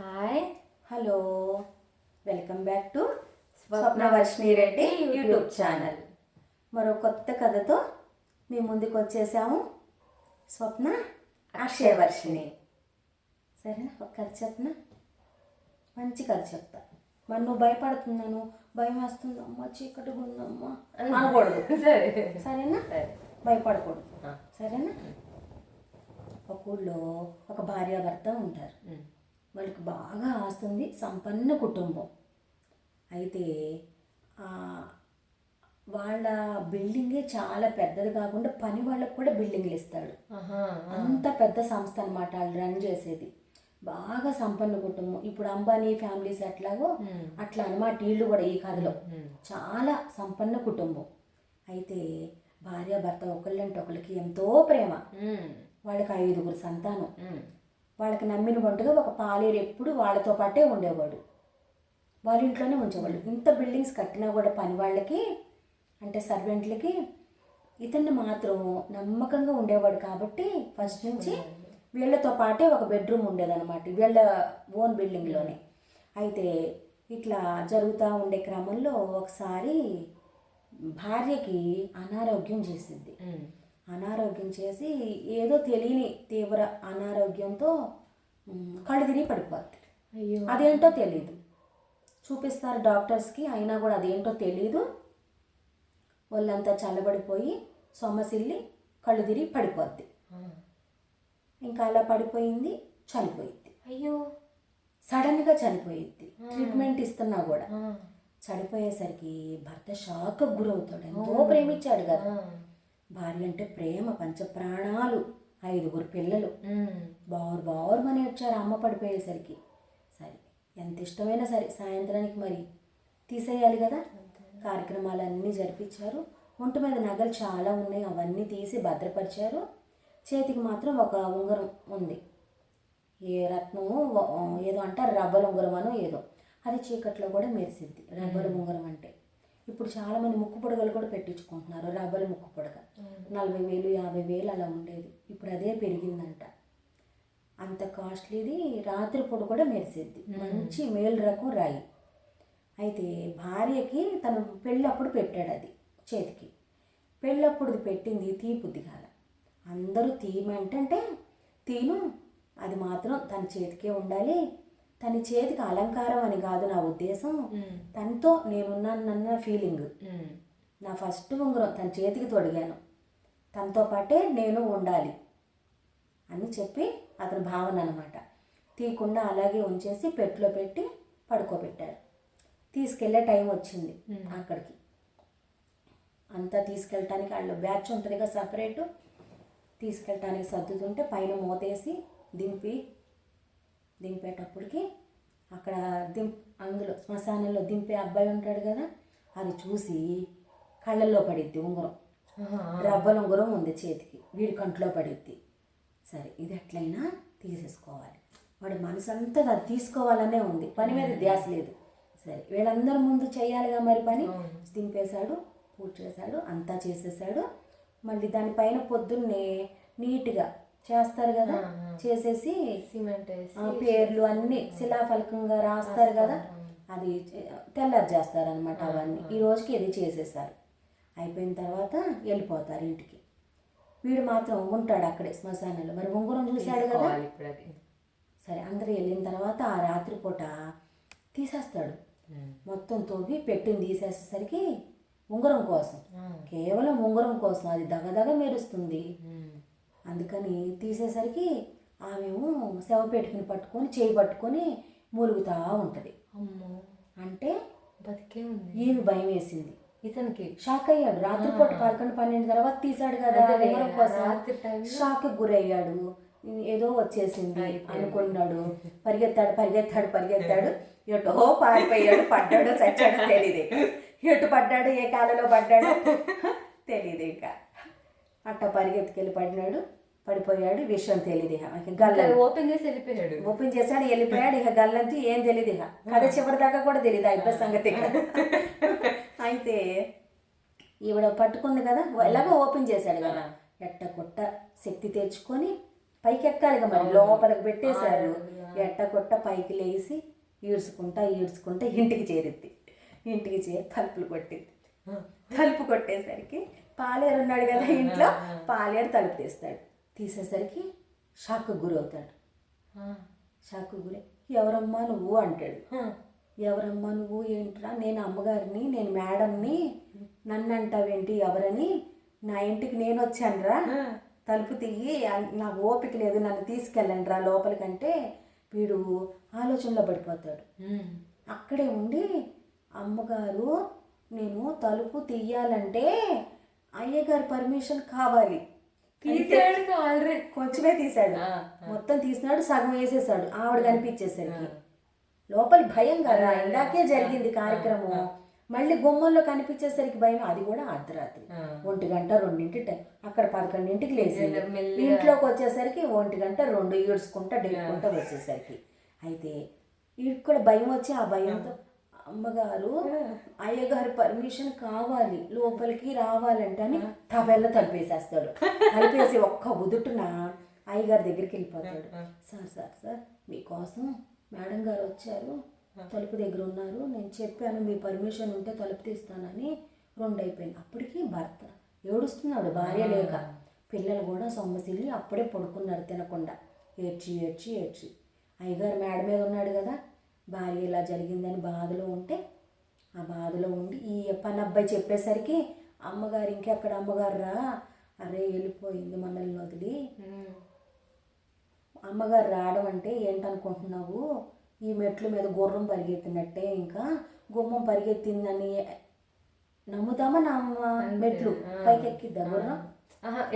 Hi hello welcome back to Swapnavarshini Reddy YouTube channel మరో కొత్త కథతో మీ ముందుకు వచ్చేసాము. స్వప్న అక్షయవర్షిణి సరేనా? ఒక కథ చెప్పనా? మంచి కథ చెప్తా. మరి నువ్వు భయపడుతున్నాను భయం వేస్తుందమ్మా చీకటిగా ఉందమ్మా అనకూడదు. సరే. సరేనా? సరే. భయపడకూడదు. సరేనా? ఒక ఊళ్ళో ఒక భార్యాభర్త ఉంటారు. వాళ్ళకి బాగా ఆస్తుంది సంపన్న కుటుంబం అయితే వాళ్ళ బిల్డింగే చాలా పెద్దది కాకుండా పని వాళ్ళకు కూడా బిల్డింగ్లు ఇస్తాడు. అంత పెద్ద సంస్థ అనమాట వాళ్ళు రన్ చేసేది బాగా సంపన్న కుటుంబం ఇప్పుడు అంబానీ ఫ్యామిలీస్ ఎట్లాగో. అట్లా అనమాట వీళ్ళు కూడా ఈ కథలో. చాలా సంపన్న కుటుంబం అయితే భార్య భర్త ఒకళ్ళంటే ఒకళ్ళకి ఎంతో ప్రేమ. వాళ్ళకి ఐదుగురు సంతానం. వాళ్ళకి నమ్మిన వంటగా ఒక పాలేరు ఎప్పుడు వాళ్ళతో పాటే ఉండేవాడు. వాళ్ళ ఇంట్లోనే ఉంచేవాళ్ళు. ఇంత బిల్డింగ్స్ కట్టినా కూడా పని వాళ్ళకి అంటే సర్వెంట్లకి ఇతన్ని మాత్రం నమ్మకంగా ఉండేవాడు కాబట్టి ఫస్ట్ నుంచి వీళ్ళతో పాటే ఒక బెడ్రూమ్ ఉండేదన్నమాట వీళ్ళ ఓన్ బిల్డింగ్లోనే. అయితే ఇట్లా జరుగుతూ ఉండే క్రమంలో ఒకసారి భార్యకి అనారోగ్యం చేసింది. అనారోగ్యం చేసి ఏదో తెలియని తీవ్ర అనారోగ్యంతో కళ్ళు తిరిగి పడిపోద్ది అయ్యో. అదేంటో తెలియదు చూపిస్తారు డాక్టర్స్కి అయినా కూడా అదేంటో తెలియదు వాళ్ళంతా చల్లబడిపోయి సొమ్మసిల్లి కళ్ళు తిరిగి పడిపోద్ది. ఇంకా అలా పడిపోయింది చనిపోయింది అయ్యో. సడన్గా చనిపోయింది ట్రీట్మెంట్ ఇస్తున్నా కూడా. చనిపోయేసరికి భర్త షాక్ గురవుతాడు. ఎంతో ప్రేమించాడు కదా. భార్య అంటే ప్రేమ పంచప్రాణాలు ఐదుగురు పిల్లలు. ఉమ్. బారు బారుమని వచ్చారు అమ్మ పడిపోయేసరికి. సరే ఎంత ఇష్టమైనా సరే సాయంత్రానికి మరి తీసేయాలి కదా. కార్యక్రమాలన్నీ జరిపించారు. ఒంటి మీద నగలు చాలా ఉన్నాయి అవన్నీ తీసి భద్రపరిచారు. చేతికి మాత్రం ఒక ఉంగరం ఉంది. ఏ రత్నము ఏదో అంటారు రబ్బర్ ఉంగరం అనో ఏదో. అది చీకట్లో కూడా మెరిసిద్ది. రబ్బర్ ఉంగరం అంటే. ఇప్పుడు చాలామంది ముక్కు పొడగలు కూడా పెట్టించుకుంటున్నారు. రబ్బర్ ముక్కు పొడగ. నలభై వేలు యాభై వేలు అలా ఉండేది. ఇప్పుడు అదే పెరిగిందంట. అంత కాస్ట్లీది రాత్రిపూట కూడా మెరిసిద్ది. మంచి మేలు రకం రాయి. అయితే భార్యకి తను పెళ్ళప్పుడు పెట్టాడు అది చేతికి. పెళ్ళప్పుడు పెట్టింది తీపుద్ది కాల అందరూ తీయమంటే తీను అది మాత్రం తన చేతికే ఉండాలి. తన చేతికి అలంకారం అని కాదు నా ఉద్దేశం. తనతో నేనున్నానన్న ఫీలింగ్. నా ఫస్ట్ ఉంగరం తన చేతికి తొడిగాను. తనతో పాటే నేను ఉండాలి అని చెప్పి అతని భావన అనమాట తీయకుండా అలాగే ఉంచేసి పెట్టులో పెట్టి పడుకోబెట్టారు. తీసుకెళ్ళే టైం వచ్చింది అక్కడికి. అంతా తీసుకెళ్ళటానికి వాళ్ళు బ్యాచ్ ఉంటుంది కదా సపరేటు. తీసుకెళ్ళటానికి సర్దుతుంటే పైన మూతేసి దింపి దింపేటప్పటికి అక్కడ దిం అందులో శ్మశానంలో దింపే అబ్బాయి ఉంటాడు కదా అది చూసి కళ్ళల్లో పడిద్ది ఉంగరం. రవ్వల ఉంగరం ఉంది చేతికి వీడి కంట్లో పడిద్ది. సరే ఇది ఎట్లయినా తీసేసుకోవాలి. వాడి మనసు అంతా అది తీసుకోవాలనే ఉంది. పని మీద ధ్యాస లేదు. సరే వీళ్ళందరి ముందు చేయాలిగా మరి పని? దింపేశాడు పూజ చేశాడు అంతా చేసేసాడు మళ్ళీ దానిపైన పొద్దున్నే నీట్గా చేస్తారు కదా? చేసేసి సిమెంట్ పేర్లు అన్నీ శిలాఫలకంగా రాస్తారు కదా? అది తెల్లారు చేస్తారనమాట అవన్నీ. ఈ రోజుకి ఇది చేసేసారు. అయిపోయిన తర్వాత వెళ్ళిపోతారు ఇంటికి. వీడు మాత్రం ఉంటాడు అక్కడే శ్మశానంలో. మరి ఉంగరం చూశాడు కదా? సరే అందరూ వెళ్ళిన తర్వాత ఆ రాత్రిపూట తీసేస్తాడు. మొత్తం తవ్వి పెట్టింది తీసేసేసరికి ఉంగరం కోసం. కేవలం ఉంగరం కోసం. అది దగదగ మెరుస్తుంది. అందుకని తీసేసరికి ఆమెమో పెట్టుకుని పట్టుకొని చేయి పట్టుకొని మూలుగుతా ఉంటుంది. అమ్మో. అంటే బతికే ఉంది. ఈమె భయం వేసింది. ఇతనికి? షాక్ అయ్యాడు. రాత్రిపూట పదకొండు పన్నెండు తర్వాత తీసాడు కదా కోసం రాత్రి షాక్ గురయ్యాడు. ఏదో వచ్చేసింది అనుకున్నాడు. పరిగెత్తాడు పరిగెత్తాడు పరిగెత్తాడు. ఎటో పారిపోయాడు పడ్డాడు చచ్చాడు తెలియదు ఎటు పడ్డాడు ఏ కాలలో పడ్డాడు తెలియదు ఇక. అట్ట పరిగెత్తుకెళ్ళి పడినాడు. పడిపోయాడు విషయం తెలియదు ఇక గల్ల ఓపెన్ చేసి వెళ్ళిపోయాడు. ఓపెన్ చేశాడు వెళ్ళిపోయాడు ఇక గల్లంతు ఏం తెలియదు ఇక కథ చివరి దాకా కూడా తెలియదు ఆ ఇబ్బంది సంగతి. అయితే ఈవిడ పట్టుకుంది కదా ఎలాగో ఓపెన్ చేశాడు కదా. ఎట్ట కొట్ట శక్తి తెచ్చుకొని పైకి ఎక్కాలిగా మరి లోపలికి పెట్టేశారు. ఎట్ట కొట్ట పైకి లేచి ఈడ్చుకుంటా ఈడ్చుకుంటా ఇంటికి చేరిద్ది. ఇంటికి చేరి తలుపులు కొట్టింది. తలుపు కొట్టేసరికి పాలేరు ఉన్నాడు కదా ఇంట్లో పాలేరు తలుపు తీస్తాడు. తీసేసరికి షాక్ గురవుతాడు షాక్ గురై. ఎవరమ్మా నువ్వు అంటాడు. ఎవరమ్మా నువ్వు? ఏంట్రా? నేను అమ్మగారిని నేను మేడంని నన్ను అంటావేంటి ఎవరని? నా ఇంటికి నేను వచ్చానురా. తలుపు తీయి నాకు ఓపిక లేదు నన్ను తీసుకెళ్ళండి రా లోపలికంటే వీడు ఆలోచనలో పడిపోతాడు. అక్కడే ఉండి అమ్మగారు నేను తలుపు తీయాలంటే అయ్యగారి పర్మిషన్ కావాలి. తీసాడు ఆల్రెడీ కొంచెమే తీశాడు ఆ, మొత్తం తీసినాడు సగం వేసేసాడు. ఆవిడ కనిపించేసరికి. లోపలి భయం కదా ఇందాకే జరిగింది కార్యక్రమం. మళ్ళీ గుమ్మంలో కనిపించేసరికి భయం అది కూడా అర్ధరాత్రి. ఒంటి గంట రెండింటి టైం. అక్కడ పదకొండింటికి లేచి మెల్లిగా. ఇంట్లోకి వచ్చేసరికి ఒంటి గంట రెండు ఈడ్చుకుంటా డెక్కుంటా వచ్చేసరికి. అయితే వీడికి కూడా భయం వచ్చి ఆ భయంతో అమ్మగారు అయ్యగారి పర్మిషన్ కావాలి లోపలికి రావాలంటే అని తబెల్ల తలిపేసేస్తాడు తలిపేసి ఒక్క ఉదుటున అయ్యగారి దగ్గరికి వెళ్ళిపోతాడు. సార్ సార్ సార్ మీకోసం మేడం గారు వచ్చారు తలుపు దగ్గర ఉన్నారు నేను చెప్పాను మీ పర్మిషన్ ఉంటే తలుపు తీస్తానని రెండు అయిపోయింది అప్పటికి భర్త ఏడుస్తున్నాడు భార్య లేక. పిల్లలు కూడా సొమ్మసిల్లి అప్పుడే పడుకున్నారు తినకుండా. ఏడ్చి ఏడ్చి ఏడ్చి. అయ్యగారు మేడ మీద ఉన్నాడు కదా భార్య ఇలా జరిగిందని బాధలో ఉంటే ఆ బాధలో ఉండి ఈ పని అబ్బాయి చెప్పేసరికి అమ్మగారు ఇంకెక్కడ అమ్మగారు రా అరే వెళ్ళిపోయింది మనల్ని వదిలి. అమ్మగారు రావడం అంటే ఏంటనుకుంటున్నావు? ఈ మెట్ల మీద గుర్రం పరిగెత్తినట్టే ఇంకా? గుమ్మం పరిగెత్తిందని నమ్ముతామా నమ్మ? మెట్లు పైకి ఎక్కిద్దా గుర్రం?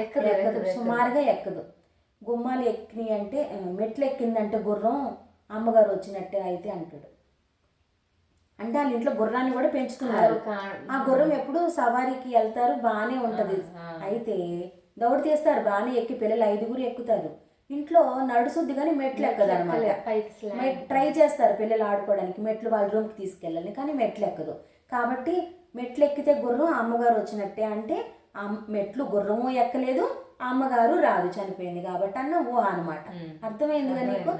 ఎక్కదు సుమారుగా ఎక్కదు. గుమ్మాలు ఎక్కినాయి అంటే మెట్లు ఎక్కిందంటే గుర్రం అమ్మగారు వచ్చినట్టే అయితే అంటాడు. అంటే వాళ్ళ ఇంట్లో గుర్రాన్ని కూడా పెంచుతున్నారు. ఆ గుర్రం ఎప్పుడు సవారీకి వెళ్తారు బాగానే ఉంటది. అయితే దౌడు తీస్తారు బాగానే ఎక్కి పిల్లలు ఐదుగురు ఎక్కుతారు. ఇంట్లో నడుసుద్ది కానీ మెట్లు ఎక్కదు అనమాట. ట్రై చేస్తారు పిల్లలు ఆడుకోవడానికి. మెట్లు వాళ్ళ రూమ్కి తీసుకెళ్ళాలి కానీ మెట్లు ఎక్కదు. కాబట్టి మెట్లు ఎక్కితే గుర్రం అమ్మగారు వచ్చినట్టే అంటే మెట్లు గుర్రము ఎక్కలేదు అమ్మగారు రాదు చనిపోయింది కాబట్టి అన్న ఓ అనమాట ఉమ్. అర్థమైంది కదా. నీకు.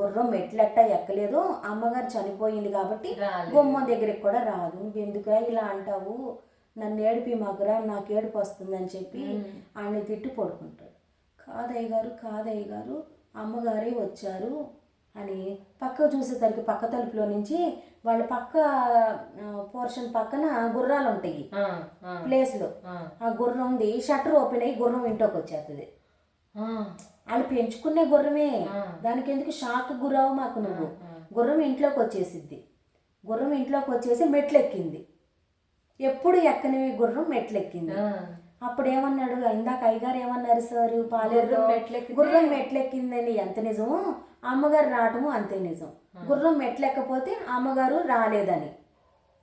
గుర్రం మెట్లెట్ట ఎక్కలేదు అమ్మగారు చనిపోయింది కాబట్టి. గుమ్మం దగ్గరికి కూడా రాదు. నువ్వు ఎందుకురా ఇలా అంటావు? నన్ను ఏడిపి మాకురా నాకు ఏడుపు వస్తుందని చెప్పి ఆయన తిట్టి పడుకుంటాడు. కాదయ్య గారు కాదయ్య గారు అమ్మగారే వచ్చారు అని పక్క చూసేసరికి పక్క తలుపులో నుంచి వాళ్ళ పక్క పోర్షన్ పక్కన గుర్రాలు ఉంటాయి. ప్లేస్లో. ఆ, గుర్రం ఉంది. షట్టర్ ఓపెన్ అయ్యి గుర్రం ఇంట్లోకి వచ్చేస్తుంది. వాళ్ళు పెంచుకునే గుర్రమే. దానికి ఎందుకు షాక్ గురావు మాకు నువ్వు. గుర్రం ఇంట్లోకి వచ్చేసిద్ది గుర్రం ఇంట్లోకి వచ్చేసి మెట్లు ఎక్కింది ఎప్పుడు ఎక్కని గుర్రం మెట్లు ఎక్కింది ఆ. అప్పుడు ఏమన్నాడు ఇందాక అయ్యగారు ఏమన్నారు సార్? పాలేరు గుర్రం మెట్లెక్కిందని ఎంత నిజమో అమ్మగారు రావటము అంతే నిజం. గుర్రం మెట్లెక్కపోతే అమ్మగారు రాలేదని.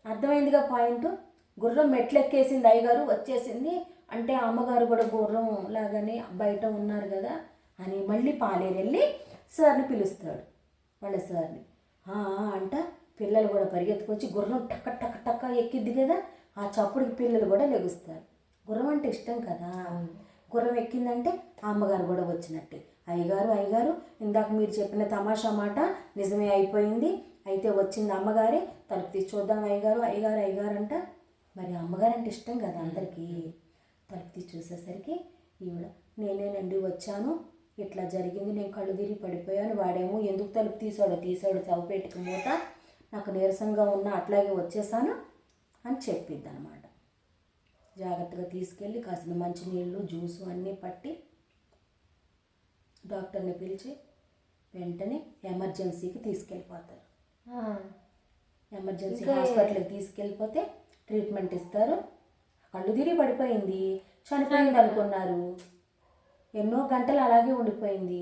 అర్థమైందిగా పాయింట్? గుర్రం మెట్లెక్కేసింది అయ్యగారు వచ్చేసింది. అంటే అమ్మగారు కూడా గుర్రం లాగానే బయట ఉన్నారు కదా. అని మళ్ళీ పాలేరు వెళ్ళి సార్ని పిలుస్తాడు వాళ్ళ సార్ని. అంట పిల్లలు కూడా పరిగెత్తుకొచ్చి గుర్రం టక్క టక్క టక్క ఎక్కిద్ది కదా ఆ చప్పుడుకి పిల్లలు కూడా లెగుస్తారు. గుర్రం అంటే ఇష్టం కదా. గుర్రం ఎక్కిందంటే అమ్మగారు కూడా వచ్చినట్టే. అయ్యగారు అయ్యగారు ఇందాక మీరు చెప్పిన తమాషా మాట నిజమే అయిపోయింది. అయితే వచ్చింది అమ్మగారే తలుపు తీసి చూద్దాం అయ్యగారు అయ్యగారు అయ్యగారు అంట. మరి అమ్మగారు అంటే ఇష్టం కదా అందరికీ. తలుపు తీసి చూసేసరికి ఈవిడ నేనేనండి వచ్చాను. ఇట్లా జరిగింది? నేను కళ్ళు తిరిగి పడిపోయాను. వాడేమో ఎందుకు తలుపు తీసాడో తీసాడో చవపెట్టుకు మూత నాకు నీరసంగా ఉన్న అట్లాగే వచ్చేసాను అని చెప్పిద్ది అనమాట జాగ్రత్తగా తీసుకెళ్ళి కాసిన మంచినీళ్ళు జ్యూసు అన్నీ పట్టి డాక్టర్ని పిలిచి వెంటనే ఎమర్జెన్సీకి తీసుకెళ్ళిపోతారు. ఎమర్జెన్సీ హాస్పిటల్కి తీసుకెళ్ళిపోతే ట్రీట్మెంట్ ఇస్తారు. కళ్ళు తిరిగి పడిపోయింది. చనిపోయింది? అనుకున్నారు. ఎన్నో గంటలు అలాగే ఉండిపోయింది.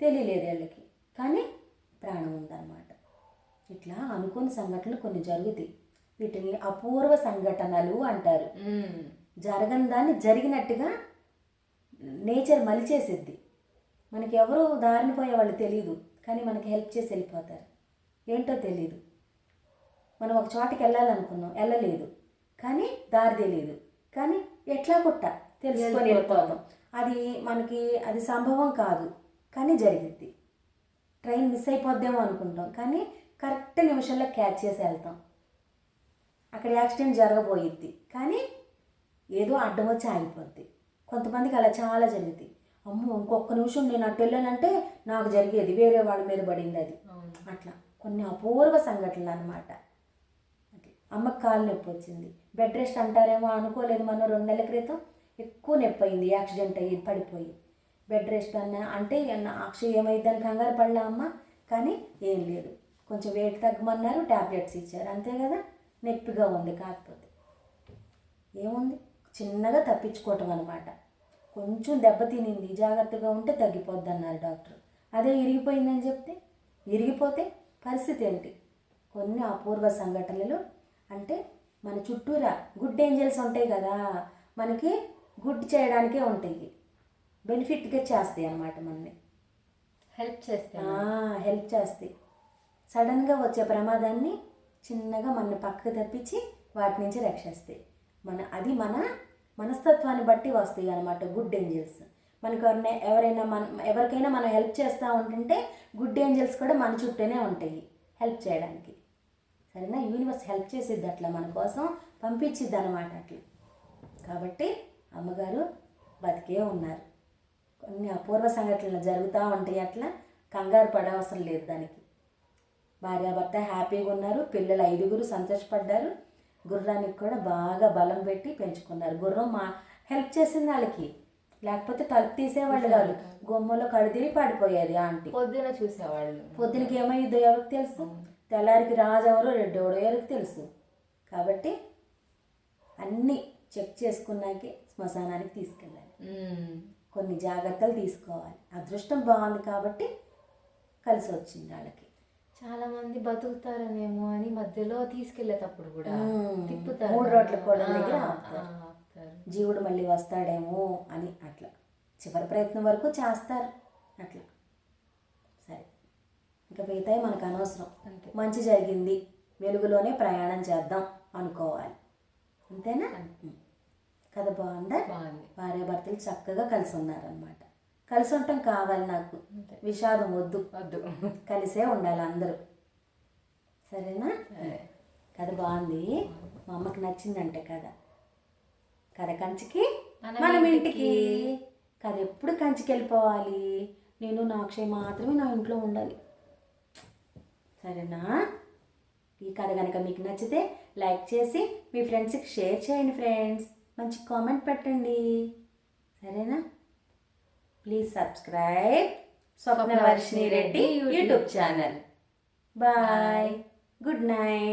తెలియలేదు వీళ్ళకి. కానీ ప్రాణం ఉందన్నమాట. ఇట్లా అనుకోని సంఘటనలు కొన్ని జరుగుతాయి. వీటిని అపూర్వ సంఘటనలు అంటారు. జరగని దాన్ని జరిగినట్టుగా నేచర్ మలిచేసిద్ది. మనకి ఎవరు దారిని పోయే వాళ్ళు తెలియదు కానీ మనకి హెల్ప్ చేసి వెళ్ళిపోతారు. ఏంటో తెలియదు మనం ఒక చోటకి వెళ్ళాలనుకున్నాం. వెళ్ళలేదు. కానీ దారి తెలియదు కానీ ఎట్లా కొట్ట? తెలుసుకొని వెళ్ళిపోతాం. అది మనకి అది సంభవం కాదు. కానీ జరిగిద్ది. ట్రైన్ మిస్ అయిపోద్దేమో అనుకుంటాం. కానీ కరెక్ట్ నిమిషంలో క్యాచ్ చేసి వెళ్తాం. అక్కడ యాక్సిడెంట్ జరగబోయిద్ది. కానీ ఏదో అడ్డం వచ్చి ఆగిపోద్ది. కొంతమందికి అలా చాలా జరిగింది అమ్మో ఇంకొక నిమిషం నేను అటు వెళ్ళానంటే నాకు జరిగేది. వేరే వాళ్ళ మీద పడింది అది. అట్లా. కొన్ని అపూర్వ సంఘటనలు అనమాట అమ్మకి కాలు నొప్పి వచ్చింది. బెడ్ రెస్ట్ అంటారేమో అనుకోలేదు మనం రెండు నెలల క్రితం. ఎక్కువ నొప్పి అయింది యాక్సిడెంట్ అయ్యి పడిపోయి. బెడ్ రెస్ట్ అన్న అంటే అక్షయ్ ఏమైందని కంగారు పడలా అమ్మ కానీ ఏం లేదు. కొంచెం వెయిట్ తగ్గమన్నారు ట్యాబ్లెట్స్ ఇచ్చారు. అంతే కదా? నొప్పిగా ఉంది కాకపోతే. ఏముంది? చిన్నగా తప్పించుకోవటం అనమాట కొంచెం దెబ్బ తినింది జాగ్రత్తగా ఉంటే తగ్గిపోద్ది అన్నారు డాక్టర్. అదే ఇరిగిపోయిందని చెప్తే? ఇరిగిపోతే పరిస్థితి ఏంటి? కొన్ని అపూర్వ సంఘటనలు అంటే మన చుట్టూరా గుడ్ ఏంజల్స్ ఉంటాయి కదా? మనకి గుడ్ చేయడానికే ఉంటాయి. బెనిఫిట్గా చేస్తాయి అన్నమాట మనని. హెల్ప్ చేస్తే హెల్ప్ చేస్తాయి. సడన్గా వచ్చే ప్రమాదాన్ని చిన్నగా మన పక్కకు తప్పించి వాటి నుంచి రక్షిస్తాయి. మన అది మన మనస్తత్వాన్ని బట్టి వస్తాయి అనమాట గుడ్ ఏంజల్స్. మనకు ఎవరైనా ఎవరైనా మన ఎవరికైనా మనం హెల్ప్ చేస్తూ ఉంటుంటే గుడ్ ఏంజల్స్ కూడా మన చుట్టూనే ఉంటాయి హెల్ప్ చేయడానికి. సరేనా? యూనివర్స్ హెల్ప్ చేసిద్ది అట్లా మన కోసం పంపించిద్ది అనమాట అట్లా. కాబట్టి అమ్మగారు బతికే ఉన్నారు. కొన్ని అపూర్వ సంఘటనలు జరుగుతూ ఉంటాయి అట్లా కంగారు పడవసరం లేదు దానికి. భార్యాభర్త హ్యాపీగా ఉన్నారు పిల్లలు ఐదుగురు సంతోషపడ్డారు గుర్రానికి కూడా బాగా బలం పెట్టి పెంచుకున్నారు. గుర్రం మా హెల్ప్ చేసింది వాళ్ళకి. లేకపోతే తలుపు తీసేవాళ్ళు కాదు. గుమ్మలో కడిదిరి పడిపోయేది ఆంటీ. పొద్దున చూసేవాళ్ళు. పొద్దునకి ఏమైందో ఎవరికి తెలుసు? తెల్లారికి రాజు ఎవరో రెడ్డెవడో ఎవరికి తెలుసు? కాబట్టి అన్నీ చెక్ చేసుకున్నాకే శ్మశానానికి తీసుకెళ్ళాలి. కొన్ని జాగ్రత్తలు తీసుకోవాలి. అదృష్టం బాగుంది కాబట్టి కలిసి వచ్చింది వాళ్ళకి. చాలా మంది బతుకుతారనేమో అని మధ్యలో తీసుకెళ్ళేటప్పుడు కూడా. తిప్పుతారు మూడు రోడ్ల కోడల దగ్గర. జీవుడు మళ్ళీ వస్తాడేమో అని అట్లా. చివరి ప్రయత్నం వరకు చేస్తారు. అట్లా. సరే. ఇంకా మిగతాయి మనకు అనవసరం. మంచి జరిగింది. వెలుగులోనే ప్రయాణం చేద్దాం అనుకోవాలి. అంతేనా? అంతే. కథ బాగుందా? బాగుంది. భార్యాభర్తలు చక్కగా కలిసి ఉన్నారనమాట కలిసి ఉండటం కావాలి నాకు. విషాదం వద్దు. వద్దు. కలిసే ఉండాలి అందరూ. సరేనా? సరే. కథ బాగుంది. మా అమ్మకి నచ్చిందంటే కథ. కథ కంచికి మనం. ఇంటికి. కథ ఎప్పుడు కంచికి వెళ్ళిపోవాలి? నేను నా అక్షయ్ మాత్రమే నా ఇంట్లో ఉండాలి. సరేనా? ఈ కథ కనుక మీకు నచ్చితే లైక్ చేసి మీ ఫ్రెండ్స్కి షేర్ చేయండి ఫ్రెండ్స్. మంచి కామెంట్ పెట్టండి. సరేనా? Please subscribe Swapnavarshini Reddy YouTube channel. Bye. Good night.